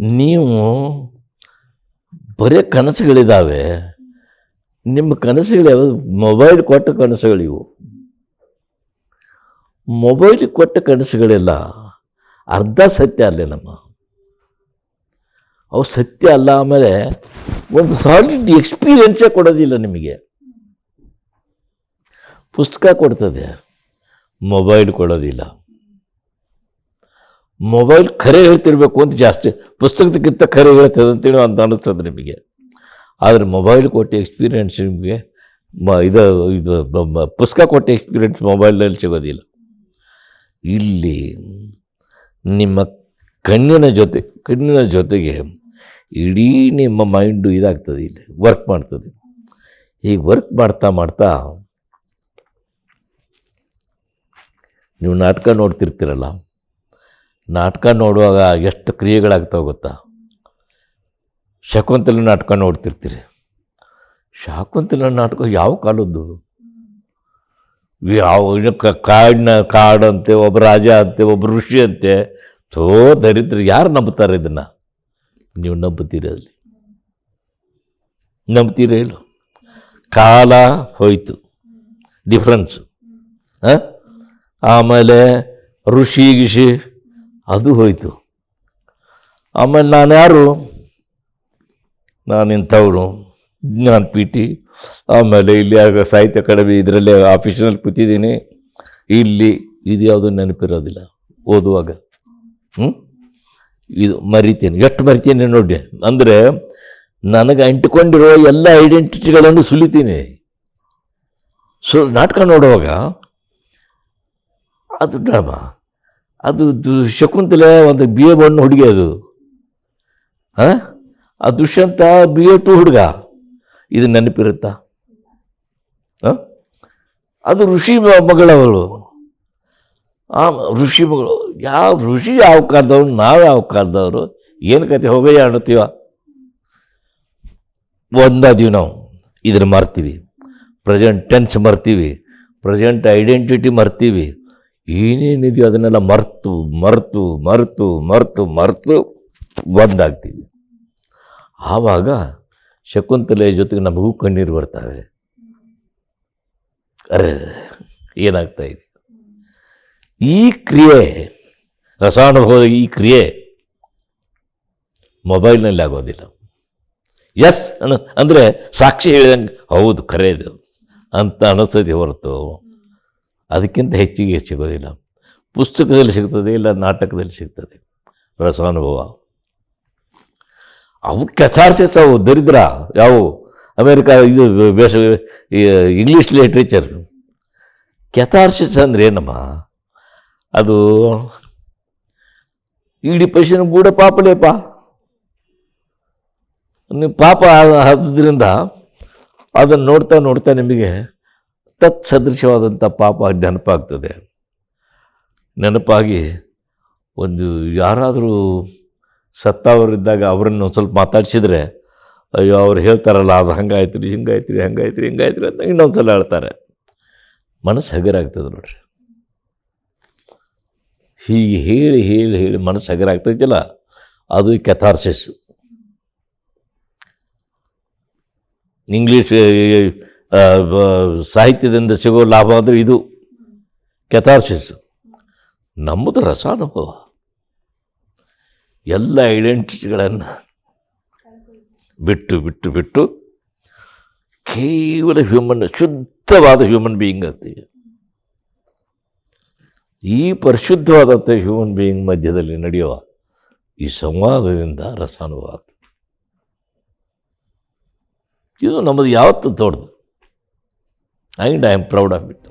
ನೀವು ಬರೀ ಕನಸುಗಳಿದ್ದಾವೆ ನಿಮ್ಮ ಕನಸುಗಳು ಮೊಬೈಲ್ ಕೊಟ್ಟ ಕನಸುಗಳಿವು ಮೊಬೈಲ್ ಕೊಟ್ಟ ಕನಸುಗಳೆಲ್ಲ ಅರ್ಧ ಸತ್ಯ ಅಲ್ಲೇ ನಮ್ಮ. ಅವು ಸತ್ಯ ಅಲ್ಲ ಆಮೇಲೆ ಒಂದು ಸಾಲಿಡ್ ಎಕ್ಸ್ಪೀರಿಯನ್ಸೇ ಕೊಡೋದಿಲ್ಲ ನಿಮಗೆ. ಪುಸ್ತಕ ಕೊಡ್ತದೆ. ಮೊಬೈಲ್ ಕೊಡೋದಿಲ್ಲ. ಮೊಬೈಲ್ ಖರೆ ಹೇಳ್ತಿರ್ಬೇಕು ಅಂತ ಜಾಸ್ತಿ, ಪುಸ್ತಕದಕ್ಕಿಂತ ಖರೆ ಹೇಳ್ತದೆ ಅಂತೇಳಿ ಅಂತ ಅನ್ನಿಸ್ತದೆ ನಿಮಗೆ. ಆದರೆ ಮೊಬೈಲ್ ಕೊಟ್ಟ ಎಕ್ಸ್ಪೀರಿಯೆನ್ಸ್ ನಿಮಗೆ, ಮ, ಇದು ಇದು ಪುಸ್ತಕ ಕೊಟ್ಟ ಎಕ್ಸ್ಪೀರಿಯೆನ್ಸ್ ಮೊಬೈಲ್ನಲ್ಲಿ ಸಿಗೋದಿಲ್ಲ. ಇಲ್ಲಿ ನಿಮ್ಮ ಕಣ್ಣಿನ ಜೊತೆ, ಕಣ್ಣಿನ ಜೊತೆಗೆ ಇಡೀ ನಿಮ್ಮ ಮೈಂಡು ಇದಾಗ್ತದೆ ಇಲ್ಲಿ ವರ್ಕ್ ಮಾಡ್ತದೆ. ಈಗ ವರ್ಕ್ ಮಾಡ್ತಾ ಮಾಡ್ತಾ ನೀವು ನಾಟಕ ನೋಡ್ತಿರ್ತೀರಲ್ಲ ನಾಟಕ ನೋಡುವಾಗ ಎಷ್ಟು ಕ್ರಿಯೆಗಳಾಗ್ತಾವೆ ಗೊತ್ತಾ? ಶಕುಂತಲ ನಾಟಕ ನೋಡ್ತಿರ್ತೀರಿ. ಶಕುಂತಲ ನಾಟಕ ಯಾವ ಕಾಲದ್ದು? ಯಾವ ಕಾಡಿನ ಕಾಡಂತೆ, ಒಬ್ಬ ರಾಜ ಅಂತೆ, ಒಬ್ಬ ಋಷಿ ಅಂತೆ, ಥೋ ದರಿದ್ರ ಯಾರು ನಂಬ್ತಾರೆ ಇದನ್ನು? ನೀವು ನಂಬುತ್ತೀರಿ ಅಲ್ಲಿ. ನಂಬ್ತೀರ ಇಲ್ಲ ಕಾಲ ಹೋಯಿತು. ಡಿಫ್ರೆನ್ಸು ಆಮೇಲೆ ಋಷಿ ಗಿಷಿ ಅದು ಹೋಯಿತು. ಆಮೇಲೆ ನಾನು ಯಾರು? ನಾನು ಇಂಥವನು ಜ್ಞಾನಪೀಠಿ, ಆಮೇಲೆ ಇಲ್ಲಿ ಆಗ ಸಾಹಿತ್ಯ ಅಕಾಡೆಮಿ ಇದರಲ್ಲೇ ಆಫೀಸಿನಲ್ಲಿ ಕೂತಿದ್ದೀನಿ. ಇಲ್ಲಿ ಇದು ಯಾವುದು ನೆನಪಿರೋದಿಲ್ಲ, ಓದುವಾಗ. ಹ್ಞೂ ಇದು ಮರಿತೇನೆ, ಎಷ್ಟು ಮರಿತೇನೆ ನೋಡಿ. ಅಂದರೆ ನನಗೆ ಅಂಟಿಕೊಂಡಿರೋ ಎಲ್ಲ ಐಡೆಂಟಿಟಿಗಳನ್ನು ಸುಲಿತೀನಿ. ಸೊ ನಾಟಕ ನೋಡುವಾಗ ಅದು ಡ್ರಾಮಾ ಅದು ಶಕುಂತಲೆ ಒಂದು ಬಿ ಎ ಬಣ್ಣ ಹುಡುಗಿ ಅದು. ಹಾಂ? ಆ ದುಷ್ಯಂತ ಬಿ ಎ ಟು ಹುಡುಗ. ಇದು ನೆನಪಿರುತ್ತಾ? ಹಾಂ? ಅದು ಋಷಿ ಮಗಳವಳು. ಆ ಋಷಿ ಮಗಳು, ಯಾವ ಋಷಿ ಯಾವ ಕಾಲದವ್ರು ನಾವು ಯಾವ ಕಾಲದವರು, ಏನು ಕತೆ ಹೋಗಯ್ಯ ಅನ್ನತ್ತೀವ ಒಂದಾದೀವಿ ನಾವು, ಇದನ್ನು ಮರ್ತೀವಿ. ಪ್ರೆಸೆಂಟ್ ಟೆನ್ಸ್ ಮರ್ತೀವಿ. ಪ್ರೆಸೆಂಟ್ ಐಡೆಂಟಿಟಿ ಮರ್ತೀವಿ. ಏನೇನಿದೆಯೋ ಅದನ್ನೆಲ್ಲ ಮರ್ತು ಮರ್ತು ಮರ್ತು ಮರ್ತು ಮರ್ತು ಒಂದಾಗ್ತೀವಿ ಆವಾಗ ಶಕುಂತಲೆ ಜೊತೆಗೆ ನಮಗೂ ಕಣ್ಣೀರು ಬರ್ತವೆ. ಅರೆ, ಏನಾಗ್ತಾ ಇದೆ? ಈ ಕ್ರಿಯೆ ರಸಾನುಭವದ ಈ ಕ್ರಿಯೆ ಮೊಬೈಲ್ನಲ್ಲಿ ಆಗೋದಿಲ್ಲ. ಎಸ್ ಅನ್ನ ಅಂದರೆ ಸಾಕ್ಷಿ ಹೇಳಿದಂಗೆ, ಹೌದು, ಖರೆ ಇದು. ಅಂತ ಅನಿಸ್ತೈತಿ ಹೊರತು ಅದಕ್ಕಿಂತ ಹೆಚ್ಚಿಗೆ ಸಿಗೋದಿಲ್ಲ. ಪುಸ್ತಕದಲ್ಲಿ ಸಿಗ್ತದೆ, ಇಲ್ಲ ನಾಟಕದಲ್ಲಿ ಸಿಗ್ತದೆ. ರಸಾನುಭವ. ಅವು ಕೆಥಾರ್ಸಿಸ್ ಅವು ದರಿದ್ರ. ಯಾವುವು ಅಮೇರಿಕಾ ಇದು ಬೇಸ ಇಂಗ್ಲೀಷ್ ಲಿಟ್ರೇಚರ್ ಕೆಥಾರ್ಸಿಸ್ ಅಂದರೆ ಏನಮ್ಮ? ಅದು ಇಡೀ ಪಶುನ ಕೂಡ ಪಾಪಲೇಪ. ನೀವು ಪಾಪ ಆದ್ದರಿಂದ ಅದನ್ನು ನೋಡ್ತಾ ನೋಡ್ತಾ ನಿಮಗೆ ತತ್ ಸದೃಶವಾದಂಥ ಪಾಪ ನೆನಪಾಗ್ತದೆ. ನೆನಪಾಗಿ ಒಂದು ಯಾರಾದರೂ ಸತ್ತವರಿದ್ದಾಗ ಅವರನ್ನು ಸ್ವಲ್ಪ ಮಾತಾಡ್ಸಿದ್ರೆ, ಅಯ್ಯೋ, ಅವ್ರು ಹೇಳ್ತಾರಲ್ಲ, ಅದು ಹಂಗಾಯ್ತು ರೀ ಹಿಂಗಾಯ್ತು ರೀ ಹಂಗಾಯ್ತು ರೀ ಹಿಂಗಾಯ್ತು ರೀ ಅಂತ ಇನ್ನೊಂದು ಸಲ ಹೇಳ್ತಾರೆ. ಮನಸ್ಸು ಹಗರಾಗ್ತದೆ ನೋಡ್ರಿ. ಹೀಗೆ ಹೇಳಿ ಹೇಳಿ ಹೇಳಿ ಮನಸ್ಸು ಹಗರಾಗ್ತೈತಿಲ್ಲ, ಅದು ಕೆಥಾರ್ಸಿಸ್ ಇಂಗ್ಲೀಷ್ ಸಾಹಿತ್ಯದಿಂದ ಸಿಗೋ ಲಾಭ ಅಂದರೆ ಇದು. ಕೆಥಾರ್ಸಿಸ್ ನಮ್ಮದು ರಸಾನುಭವ. ಎಲ್ಲ ಐಡೆಂಟಿಟಿಗಳನ್ನು ಬಿಟ್ಟು ಬಿಟ್ಟು ಬಿಟ್ಟು ಕೇವಲ ಹ್ಯೂಮನ್ ಶುದ್ಧವಾದ ಹ್ಯೂಮನ್ ಬೀಯಿಂಗ್ ಆಗ್ತೀವಿ. ಈ ಪರಿಶುದ್ಧವಾದಂಥ ಹ್ಯೂಮನ್ ಬೀಯಿಂಗ್ ಮಧ್ಯದಲ್ಲಿ ನಡೆಯುವ ಈ ಸಂವಾದದಿಂದ ರಸಾನುಭವ ಆಗ್ತದೆ. ಇದು ನಮ್ಮದು ಯಾವತ್ತೂ ದೊಡ್ಡದು and I am proud of it.